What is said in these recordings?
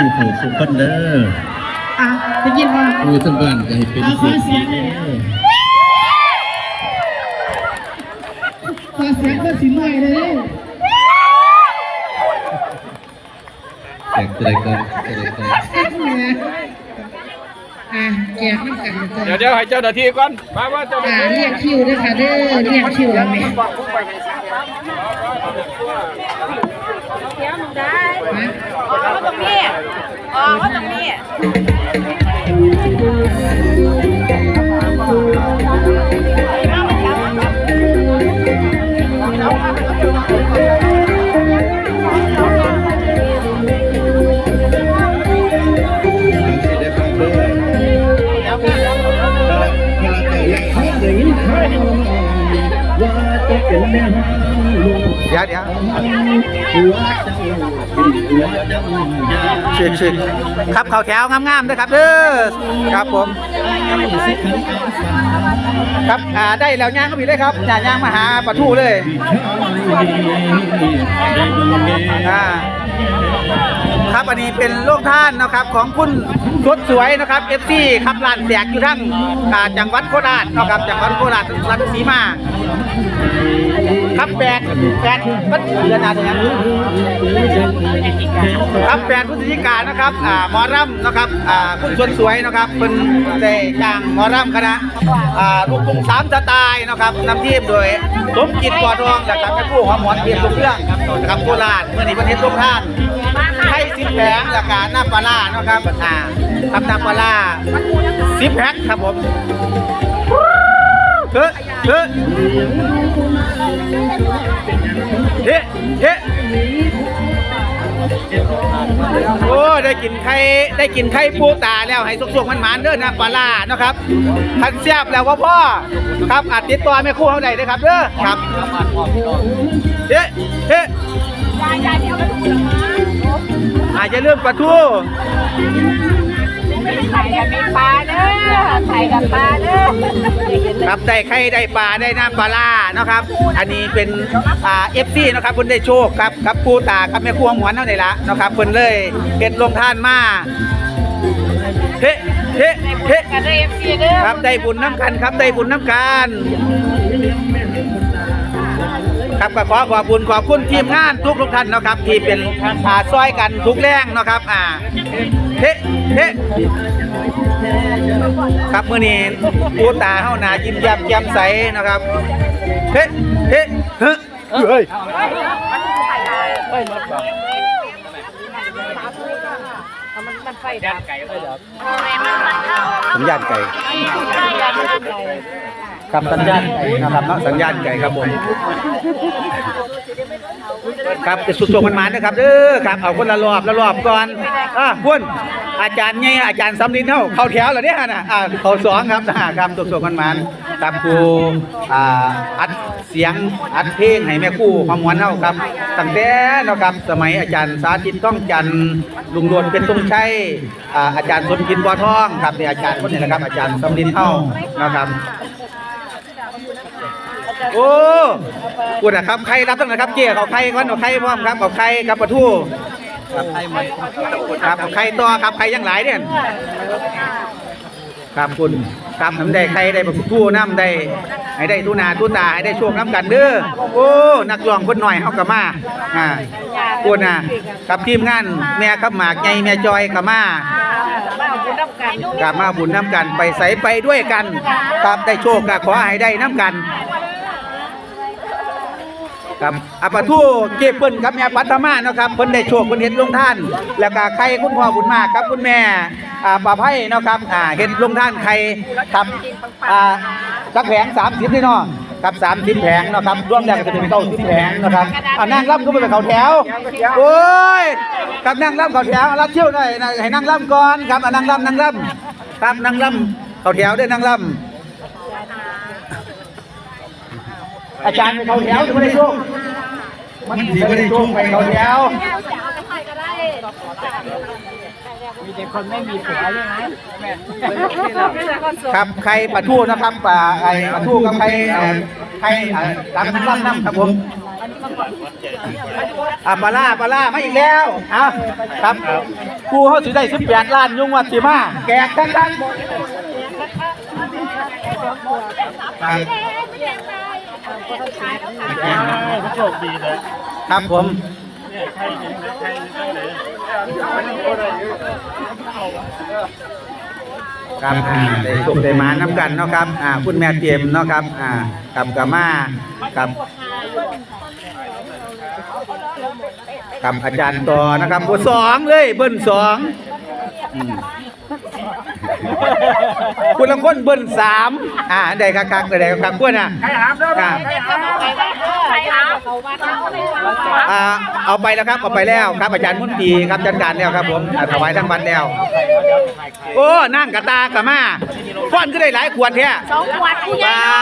ดีสู่ผู้สู่คนเด้ออะได้ยินว่าผู้ทั้งบ้านก็ให้เป็นเอาขอเสียงหน่อยเด้อขอเสียงก็สิเมื่อยเลยแตกตัวใดก่อนตัวใดก่อนอะแจกน้ำกันนะเดี๋ยวจ๊ะเดี๋ยวให้เจ้าหน้าที่ก่อนมาว่าเจ้าหน้าอ่าที่เรียกคิวด้วยค่ะเด้อเรียกคิวแล้วแม่เดี๋ยวหนูได้ นะอ๋อว่าตรงนี้อ๋อว่าตรงนี้สิได้ฟังเด้ อถ้าถ้าเจ้าอยากฟังได้ยินข่าวว่าจะเป็นแม่ลูกเดี๋ยวเดี๋ยว เจ้าเป็นหัวเจ้าอยาชิกชิกครับเข่าแถวงามๆนะครับเด้อครับผม ครับอ่าได้แล้วย่างเข้าไปเลยครับย่างย่างมาหาปลาทูเลยอ่าครับอันนี้เป็นโรงท่านนะครับของคุณสดสวยนะครับเอฟซีครับร้านแตกอยู่ทั้งอ่าจังหวัดโคราชนะครับจังหวัดโคราชรัชสีมา ครับแปดแปดมันเดือนอะไรนะครับแปดพฤศจิกานะครับอ่าหมอรำนะครับอ่าคุณสวนสวยนะครับเป็นได้จ้างหมอรำคณะอ่าลูกทุ่งสามสไตล์นะครับนำทีมโดยสมจิตกอดองและกับแม่ผู้หอมหวนเพียรลูกเรื่องนะครับโคราชเมื่อนี้ประเทศลงท่านให้สิบแผงและการน้ำปลาร้านะครับอ่าทำน้ำปลาร้าสิบแพ็คครับผม เฮ้ยเฮ้ยเฮ้เฮ้โอ้ได้กินไข่ได้กินไข่ปูตาแล้วให้สุกๆมันหมานๆเด้อนะปลาล่าเนาะครับทันเสียบแล้วว่าพ่อครับอาจติดต่อแม่ครู่เขาได้เลยครับเด้อครับเฮ้เฮ้ยายยายเดี๋ยวมาดูละมั้งอาจจะเรื่องปลาทู กับปลาเด้อครับได้ไข่ได้ปลาได้น้ำปลาล่าเนาะครับ อันนี้เป็นอ่าเอฟซีนาะครับเพิ่นได้โชคครับครับปูตาครับแม่ครู่หมวนเท่าไหร่ละเนาะครับเพิ่นเลยเฮ็ดลงท่านมาเฮ้เฮ้เฮ้กันได้เอฟซีเด้อครับได้บุญน้ำกันครับได้บุญน้ำกัน ครับก็ขอขอบคุณขอบคุณทีมงานทุกทุกๆท่านเนาะครับ ที่เป็นอ่าซอยกันทุกแรงเนาะครับอ่าเฮ้เฮ้ครับมื้อนี้ปูตาเฮาหนายิ้มแย้มแจ่มใสนะครับเฮ้เฮ้เฮ้เฮ้ยมันไฟดับไก่เลยเหรอสัญญาณไก่ ครับสัญญาณไก่นะครับเนาะสัญญาณไก่ครับผมครับจะสุดโงมันมานะครับเด้อครับเอาคนละรอบละรอบก่อนอะพุ่นอาจารย์ไงอาจารย์สำลินเท่าเข้าแถวเหรอเนี่ยนะอ่าเขาสองครับอ่าครับสุดโงมันมาครับครูอ่าอัดเสียงอัดเพลงให้แม่ครู่ความหวนเท่าครับตั้งแต่เนาะครับสมัยอาจารย์สาธิตก้องจันทร์ลุงโดวนเป็นตรงชัยอ่าอาจารย์สมกินบัวทองครับเนี่ยอาจารย์คนนี้นะครับ อาจารย์สำลินเท่านะครับ โอ้พูดนะครับใครรับตั้งนะครับเกี่ยเขาใครก่อนเอาใครพร้อมครับเอาใครกับปลาทูครับใครมันครับเอาใครต่อครับใครยังหลายเนี่ยครับคุณครับน้ำได้ใครได้ปลาทูน้ำได้ให้ได้ทุนาทุตาให้ได้โช่วงน้ำกันเด้อโอ้นักร้องคนหน่อยเฮากับมาอ่าคุณน่ะกับทีมงานแม่ขับหมากไงแม่จอยกับมาบ้านคุณน้ำกันกลับมาบุญน้ำกันไปใสไปด้วยกันครับได้โชคก็ขอให้ได้น้ำกัน ครับอาปะทูเก็บเปิ้นครับแม่ปัตมาเนาะครับเพิ่นได้โชคเพิ่นเฮ็ดลงท่าน แล้วก็ใครคุณพ่อบุญมากครับคุณแม่อ่าป้าไผ่เนาะครับอ่าเฮ็ดลงท่านใครครับอ่าจักแผง30นี่เนาะครับ30แผงนะครับรวมแล้วก็จะเป็น90แผงนะครับอ่านั่งรับก็ไปเขาแถวโอ้ยครับนั่งรับเขาแถวรับเที่ยวหน่อยให้นั่งรับก่อนครับอ่านั่งรับนั่งรับครับนั่งรับเขาแถวเด้นั่งรับ อาจารย์ไปเข้าแถวจะไม่ได้โชคมันสิไม่ได้ช่วงไปเขาแถวมีแต่คนไม่มีผัวใช่ไหมแม่ครับใครปลาทูนะครับปลาไอ้ปลาทูกับใครเอ่อใครเอ่อตามน้ำน้ำครับผมอะปลาล่าปลาล่ามาอีกแล้วเอาครับกูเขาสิได้18ล้านยุงวัดสิมาแกก คักๆครับโชคดีเลยครับผมครับอ่าได้สุขได้มาน้ำกันเนาะครับอ่าคุณแม่เตรียมเนาะครับอ่ากับกามากับกับอาจารย์ต่อนะครับบทสองเลยเบิ้ลสองอืม คุณลังคนเบิ้ลสามอ่าได้คักคักได้คักๆกวนอะอ่าใครหาเขาวัดเขาไม่หาอ่าเอาไปแล้วครับเอาไปแล้วครับอาจารย์มุนตรีครับจัดการแล้วครับผมอ่าถวายทั้งวันแล้ว โอ้นั่งกระตากระมา ฟ้อนก็ได้หลายขวดแท้สองขวดผู้ใหญ่บ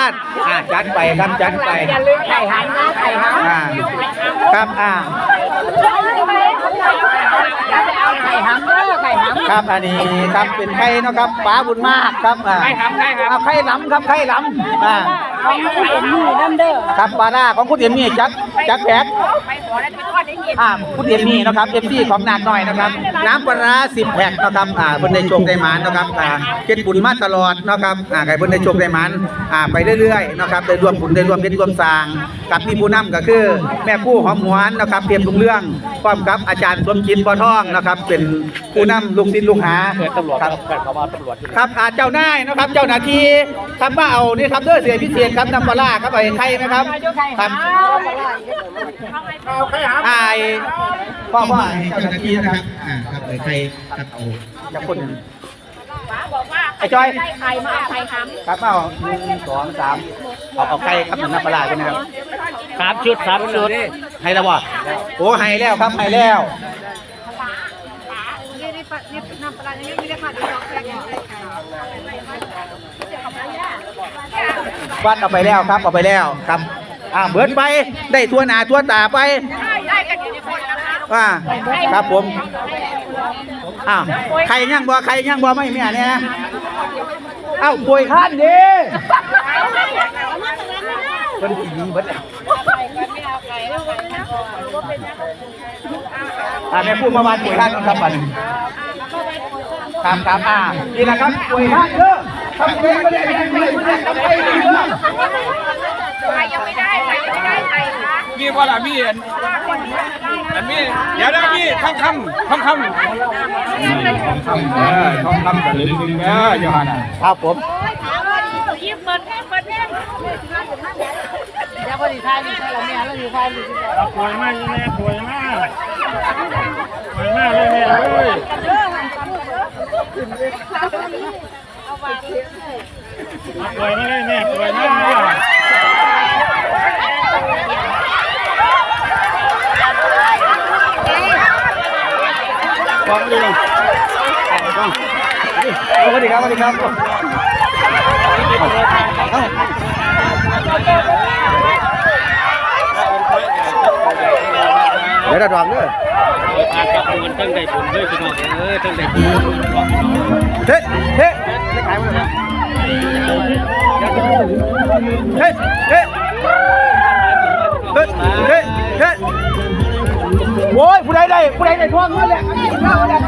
าดอ่าจัดไปครับจัดไปอย่าลืมไข่หันนะไข่หันอ่าครับอ่าเอาไข่หันเด้อไข่หันครับอันนี้ครับเป็นไข่เนาะครับป๋าบุญมากครับอ่าไข่หำไข่หำเอาไข่หล้ำครับไข่หล้ำอ่าของผู้เป็นมือนั่นเด้อครับปลาหน้าของคุณเอ็มมี่จักจักแผกไปข อ่าคุณเอมมี่นะครับเอฟซีของนางน้อยนะครับ น้ำปลาร้าสิบแพ็คนะครับอ่าเพิ่นได้โชคได้หมานนะครับอ่าเก็บบุญมาตลอดนะครับอ่าใครเพิ่นได้โชคได้หมานอ่าไปเรื่อยๆนะครับได้รวมบุญได้รวมเพชรรวมสร้าง กับมีผู้นำก็คือ แม่ผู้หอมหวนนะครับเตรียมลุงเรื่องพร้อมกับอาจารย์สมจิตบ่อทองนะครับ เป็นผู้นำลูกศิษย์ลูกหาเปิดตำรวจคครัรับบเปิดเขามาตำรวจอยู่ครับอาเจ้านายนะครับเจ้าหน้าที่ทำว่าเอานี่ครับเด้อเสียพิเศษครับน้ำปลาร้าครับไอ้ไข่ไหมครับครับไอ้พ่อพ่อไอ้เจ้าหน้าที่นะครับอ่าครับไอ้ไข่ครับเอาจากคนหนึ่งบอกว่า ไอ้จอย ได้ไข่มาเอาไข่หันครับเอาหนึ่งสองสามเอาเอาไข่ครับน้ำปลาร้าใช่ไหมครับ สามชุดสามชุดให้แล้วบ่โอ้ให้แล้วครับให้แล้วนี่นี่นี่น้ำปลานี่ไม่ได้ค่ะที่เราแค่เนี่ยวัดเอาไปแล้วครับเอาไปแล้วครับอ่าเบิดไปได้ทั่วหน้าทั่วตาไปได้กันอยู่ในคนนะคะว่าครับผม อ้าวใครยังบ่ใครยังบ่ไม่แม่เนี่ยเอ้าป่วยข้านดิเพิ่นสิหนีเบิดแล้วอ่าแม่พูดประมาณป่วยข้านครับบัดนี้ครับครับอ่านี่นะครับป่วยข้านเด้อทำเป็นไม่ได้ไม่ได้ไม่ได้ไม่ได้ทำไปดีเด้อใครยังไม่ได้ใครยังไมีว่าละมีอันอันมีเดี๋ยวนะมีทองคำทองคำเออทองคำกับลึงนึงเออโยฮันอะครับผมถามว่าดีสุดยิ้มเปิดแม่เปิดแม่แล้วพอดีท้ายดีใช่แล้วแม่แล้วดีท้ายดีป่วยมากแม่ป่วยมากป่วยมากเลยแม่เอ้ยเอาไปป่วยมาเลยแม่ป่วยมาก ฟังดีสวัสดีครับสวัสดีครับเดี๋ยวระวังเด้ออาจับมันตั้งใจบุญด้วยพี่น้องเออตั้งใจบุญเฮ้เฮ้ไม่ขายมันเลยเฮ้เฮ้เฮ้เฮ้เฮ้โว้ยผู้ใดได้ผู้ใดได้ทวงเงินแหละ เ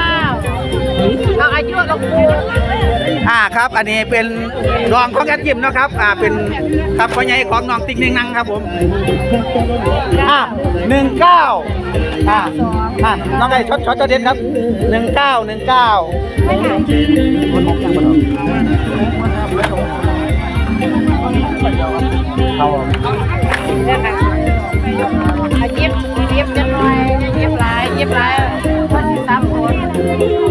อายุลงปูอ่าครับ อันนี้เป็นรองของแอดยิมนะครับ อ่าเป็นครับพ่อใหญ่ของน้องติ๊กหนึ่งนังครับผมอ่าหนึ่งเก้าอ่าอ่าน้องไอ้ช็อตช็อตเด็ดครับหนึ่งเก้าหนึ่งเก้าอายิบยิบจะหน่อยยิบลายยิบหลายพันเอาตรงลงประจักษ์ฝัน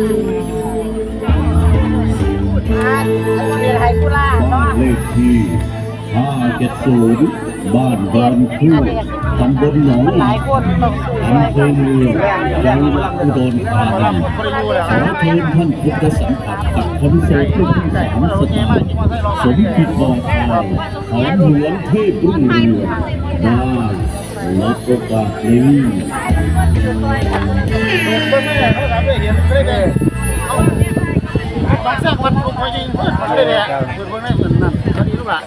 ที่ 570 บ้านดอนคู่ตำบลหนองหลายคนต้องสู้อำเภอเมืองจังหวัดอุดรธานีขอเชิญท่านพุทธสัมผัสกับคอนเสิร์ตลูกทุ่สามสไตล์สมคิดบอกทางหอมเหมือนเทพรุ่งเรืองได้รับโอกาสนี้ บางแทรกวันผมไปยิงเพื่อนเลยเนี่ยเพื่อนเพื่อนไม่เหมือนนั่นคดีลูกหลาน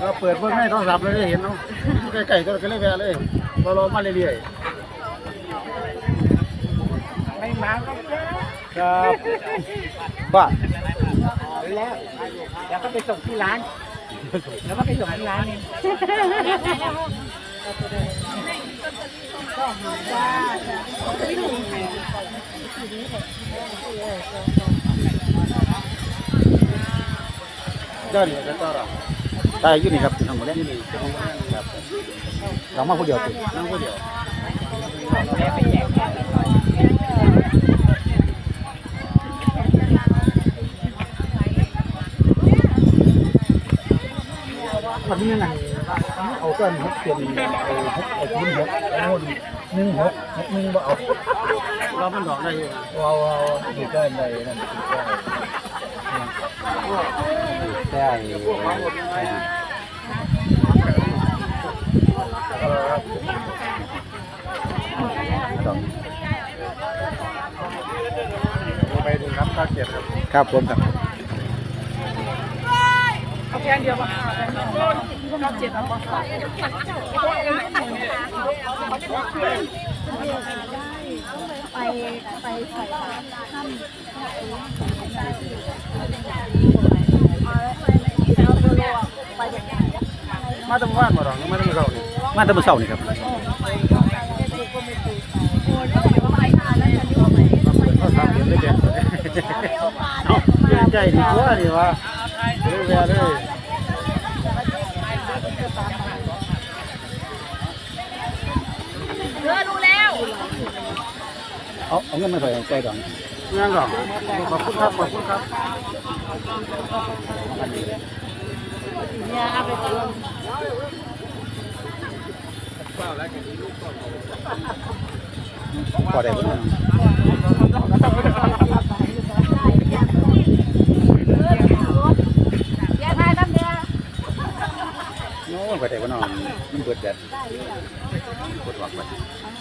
เราเปิดเพื่อนให้โทรศัพท์เลยได้เห็นเนาะไก่ๆตัวก็เลยแวะเลยเรารอมาเรื่อยไม่มาก็เจอๆครับว่าแล้วเดี๋ยวก็ไปส่งที่ร้าน แล้วก็ไปส่งที่ร้านเอง เจ้าเนี่ยเจ้าเราตายอยู่นี่ครับทั้งหมดเลยเรามาผู้เดียวตินั่งคนเดียววันนี้นั่น เอนหกเขียนไอ้หกไอ้ทุนหกโน่นหนึ่งหกหกหนึ่งบ่เอาเรามันดอกได้อยู่ว้าวว้าวดีได้เลยนั่นใช่ใช่ไปดูครับข้าวเจ็ดครับ ครับผมครับเอาแค่เดียวมา เราเจ็บเอาไปไปใส่ถ้ำไปเด็กมาตั้งว่านมาหรอกมาตั้งเรานี่มาแตะมื้อเช้านี่ครับเขาทำเห็นได้เด็ดใจดีกว่าดีวะเลยแวะเลยเรือรู้แล้ว เอาเอาเงินมาใส่ใจก่อนงั้นหรอขอบคุณครับขอบคุณครับเนี่ยเอาไปกินพอได้บ่เนาะแย่ทายน้ำเนี่ยโน้พอได้บ่เนาะมันเบิดแดดกดออกไปเ